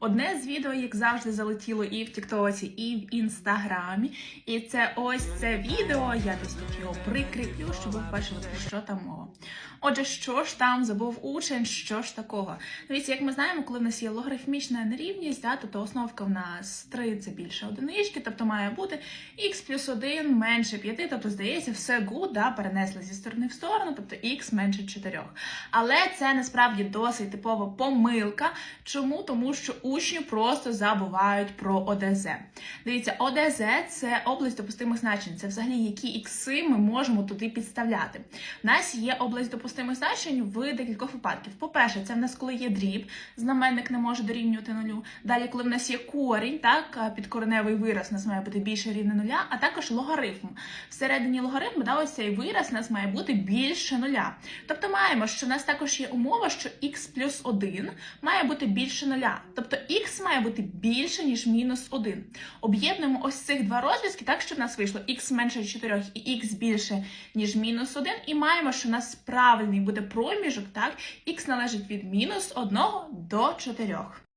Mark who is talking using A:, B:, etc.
A: Одне з відео, як завжди, залетіло і в Тіктоці, і в Інстаграмі. І це ось це відео. Я десь тут його прикріплю, щоб ви бачили, про що там мова. Отже, що ж там забув учень, що ж такого? Дивіться, як ми знаємо, коли в нас є логарифмічна нерівність, да, тобто основка в нас 3 це більше одинички, тобто має бути х плюс 1 менше 5, тобто здається, все good, да, перенесли зі сторони в сторону, тобто х менше 4. Але це насправді досить типова помилка. Чому? Тому що учні просто забувають про ОДЗ. Дивіться, ОДЗ це область допустимих значень. Це взагалі які ікси ми можемо туди підставляти. У нас є область допустимих значень в декількох випадків. По-перше, це в нас коли є дріб, знаменник не може дорівнювати нулю. Далі, коли в нас є корінь, так підкореневий вираз у нас має бути більше рівне нуля, а також логарифм. Всередині логарифму да, ось цей вираз у нас має бути більше нуля. Тобто маємо, що в нас також є умова, що х плюс 1 має бути більше нуля. Тобто х має бути більше, ніж мінус 1. Об'єднуємо ось цих два розв'язки, так щоб в нас вийшло х менше 4 і х більше, ніж мінус 1. І маємо, що у нас правильний буде проміжок, так, х належить від мінус 1 до 4.